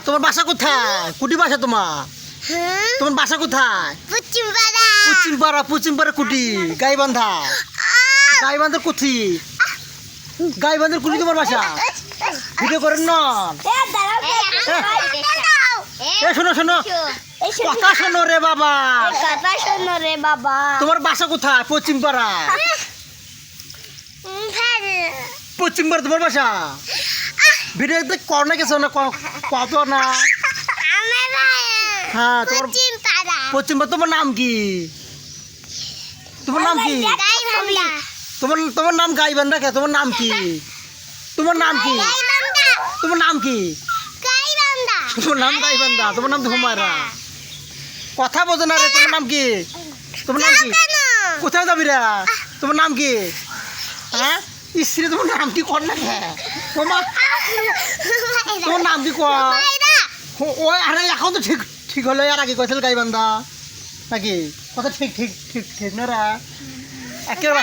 তোমার বাসা কোথায়? কুটি বাসা তোমার? হ্যাঁ? তোমার বাসা কোথায়? পশ্চিম পাড়া পশ্চিম পাড়া পশ্চিম পাড়া কুটি গাইবান্ধা গাইবান্ধার কুটি তোমার বাসা? ভিডিও করেন না? এ শোনো শোনো। কথা শোনো রে বাবা। কথা শোনো রে বাবা। তোমার বাসা কোথায়? পশ্চিম পাড়া পশ্চিম পাড়া তোমার বাসা? ভিডিও কর না গেছো না কত না হ্যাঁ তোমার পশ্চিম তোমার নাম কি তোমার নাম কি তোমার তোমার নাম গাইবান্ধা কে তোমার নাম কি তোমার নাম কি তোমার নাম কি তোমার নাম গাইবান্ধা তোমার নাম হুমায়রা কথা বোঝো না রে তোমার নাম কি তোমার নাম কি কোথায় যাবি রে তোমার নাম কি হ্যাঁ ইস্ত্রি তোমার নাম কি কর না? তোমার তোমার নাম কি কর? ও- আরে, এখন তো ঠিক ঠিক হলো আর আগে কয়েছিল গাইবান্ধা। নাকি? কথা ঠিক ঠিক ঠিক ঠিক না রা। একেবারে